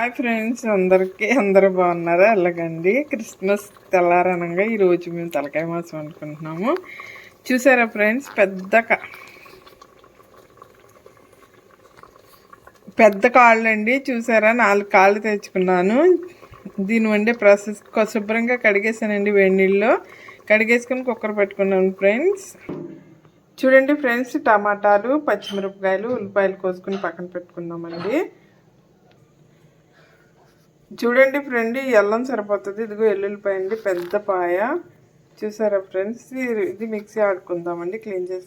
Hi friends అందరికీ అందరూ బాగున్నారా? ఎలాగండి క్రిస్మస్ తెల్లారనంగా ఈరోజు మేము తలకాయ మాసం అనుకుంటున్నాము. చూసారా ఫ్రెండ్స్ పెద్ద పెద్ద కాళ్ళు అండి చూసారా? నాలుగు కాళ్ళు తెచ్చుకున్నాను. దీని వండే ప్రాసెస్ శుభ్రంగా కడిగేసానండి వేడి నీళ్ళలో. కడిగేసుకొని కుక్కర్ పెట్టుకున్నాను ఫ్రెండ్స్. చూడండి ఫ్రెండ్స్ టమాటాలు పచ్చిమిరపకాయలు ఉల్లిపాయలు కోసుకుని పక్కన పెట్టుకుందామండి. చూడండి ఫ్రెండ్ ఈ అల్లం సరిపోతుంది. ఇదిగో ఎల్లుల్లిపాయ అండి పెద్ద పాయ. చూసారా ఫ్రెండ్స్? ఇది- మిక్సీ ఆడుకుందామండి క్లీన్ చేసి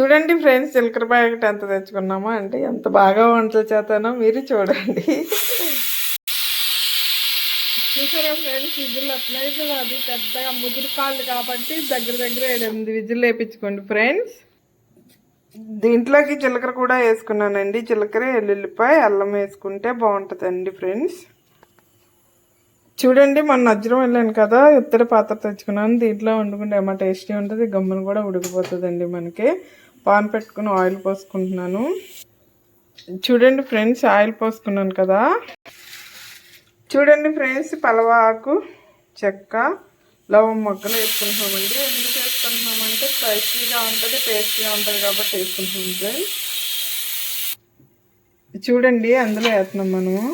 చూడండి ఫ్రెండ్స్ జీలకర్ర ప్యాకెట్ ఎంత తెచ్చుకున్నామో అంటే ఎంత బాగా వంటలు చేస్తానో మీరు చూడండి. చూసారా ఫ్రెండ్స్? విజులు అట్లయితే అది పెద్దగా ముదురు కాళ్ళు కాబట్టి దగ్గర దగ్గర ఎనిమిది విజులు వేయించుకోండి ఫ్రెండ్స్. దీంట్లోకి జీలకర్ర కూడా వేసుకున్నానండి. జీలకర్ర ఎల్లుల్లిపాయ అల్లం వేసుకుంటే బాగుంటుందండి ఫ్రెండ్స్. చూడండి మొన్న నజ్జరం వెళ్ళాను కదా ఇత్తడి పాత్ర తెచ్చుకున్నాను. దీంట్లో వండుకుంటే ఏమో టేస్టీ ఉంటుంది గమ్మును కూడా ఉడికిపోతుందండి మనకి. పాన్ పెట్టుకుని ఆయిల్ పోసుకుంటున్నాను. చూడండి ఫ్రెండ్స్ ఆయిల్ పోసుకున్నాను కదా. చూడండి ఫ్రెండ్స్ పలవాకు చెక్క లవం మొక్కలు వేసుకుంటున్నామండి. ఎందుకు వేసుకుంటున్నామంటే స్పైసీగా ఉంటుంది టేస్టీగా ఉంటుంది కాబట్టి వేసుకుంటున్నాం ఫ్రెండ్స్. చూడండి అందులో వేస్తున్నాం మనము.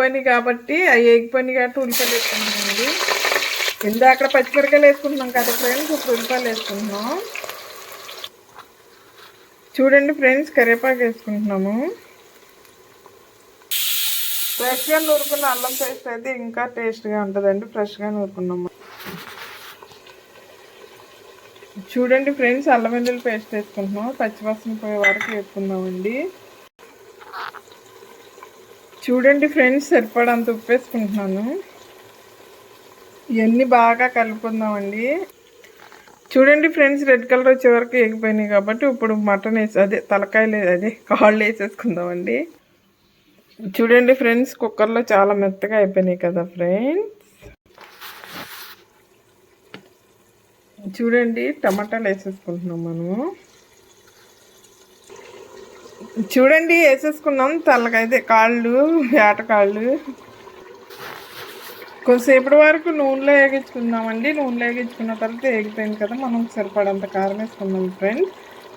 పని కాబట్టి అవి పని కాబట్టి ఉల్లిపాయలు వేసుకుంటున్నామండి. ఇందాక పచ్చిమిరకాయలు వేసుకుంటున్నాం కదా ఫ్రెండ్స్ ఇప్పుడు ఉల్లిపాయలు వేసుకుంటున్నాం. చూడండి ఫ్రెండ్స్ కరివేపాకు వేసుకుంటున్నాము. ఫ్రెష్గా నూరుకున్న అల్లం పేస్ట్ అయితే ఇంకా టేస్ట్గా ఉంటుందండి ఫ్రెష్గా నూరుకున్నాము. చూడండి ఫ్రెండ్స్ అల్లం వెల్లుల్లి పేస్ట్ వేసుకుంటున్నాం పచ్చివాసన పోయే వరకు వేసుకుందామండి చూడండి ఫ్రెండ్స్ సరిపడంత ఉప్పు వేసుకుంటున్నాను. ఇవన్నీ బాగా కలుపుకుందామండి. చూడండి ఫ్రెండ్స్ రెడ్ కలర్ వచ్చే వరకు ఎగిపోయినాయి కాబట్టి ఇప్పుడు మటన్ వేసి అదే తలకాయలు అదే కాళ్ళు వేసేసుకుందామండి. చూడండి ఫ్రెండ్స్ కుక్కర్లో చాలా మెత్తగా అయిపోయినాయి కదా ఫ్రెండ్స్. చూడండి టమాటాలు వేసేసుకుంటున్నాం మనము. చూడండి వేసేసుకున్నాం. తలకైతే కాళ్ళు వేటకాళ్ళు కొంతసేపటి వరకు నూనెలో వేగించుకుందామండి. నూనెలో వేగించుకున్న తర్వాత వేగిపోయింది కదా మనం సరిపడంత కారం వేసుకుందాం ఫ్రెండ్స్.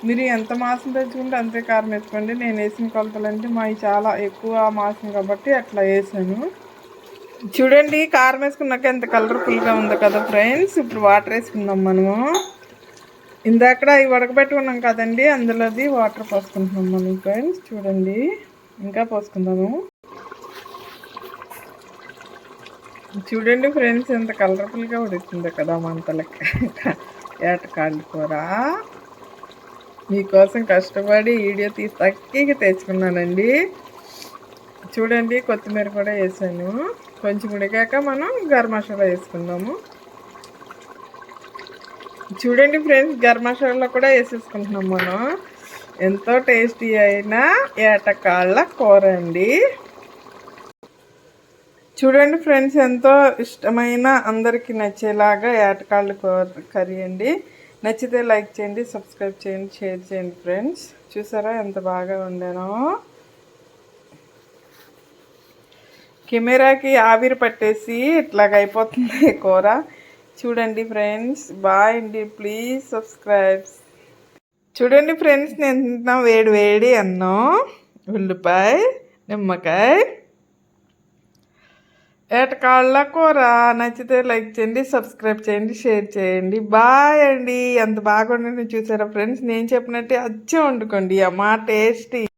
మీరు ఎంత మాసం తెచ్చుకుంటే అంతే కారం వేసుకోండి. నేను వేసిన కొలతలంటే మావి చాలా ఎక్కువ మాసం కాబట్టి అట్లా వేసాను. చూడండి కారం వేసుకున్నాక ఎంత కలర్ఫుల్గా ఉందో కదా ఫ్రెండ్స్ ఇప్పుడు వాటర్ వేసుకుందాం మనము. ఇందాక అవి ఉడకబెట్టుకున్నాం కదండి అందులోది వాటర్ పోసుకుంటున్నాం మనం ఫ్రెండ్స్ చూడండి ఇంకా పోసుకుందాము. చూడండి ఫ్రెండ్స్ ఎంత కలర్ఫుల్గా ఉడుకుతుందో కదా మంతలకి ఏట కాళ్ళు కూర. మీకోసం కష్టపడి వీడియో తీసి తక్కి తెచ్చుకున్నానండి. చూడండి కొత్తిమీర కూడా వేసాను. కొంచెం ఉడికాక మనం గరం మసాలా వేసుకుందాము. చూడండి ఫ్రెండ్స్ గరం మసాలా కూడా వేసేసుకుంటున్నాం మనం. ఎంతో టేస్టీ అయిన ఏటకాళ్ళ కూర అండి. చూడండి ఫ్రెండ్స్ ఎంతో ఇష్టమైన అందరికీ నచ్చేలాగా ఏటకాళ్ళ కూర కర్రీ అండి. నచ్చితే లైక్ చేయండి సబ్స్క్రైబ్ చేయండి షేర్ చేయండి ఫ్రెండ్స్. చూసారా ఎంత బాగా వండానో? కెమెరాకి ఆవిరి పట్టేసి ఇట్లాగ అయిపోతుంది కూర. చూడండి ఫ్రెండ్స్ బాయ్ అండి ప్లీజ్ సబ్స్క్రైబ్. చూడండి ఫ్రెండ్స్ నేను తింటున్నా వేడి వేడి అన్నం? ఉల్లిపాయ నిమ్మకాయ. ఏటకాళ్ళ కూర నచ్చితే లైక్ చేయండి సబ్స్క్రైబ్ చేయండి షేర్ చేయండి. బాయ్ అండి. ఎంత బాగుండి చూసారా ఫ్రెండ్స్ నేను చెప్పినట్టే అచ్చే వండుకోండి. అమ్మా టేస్టీ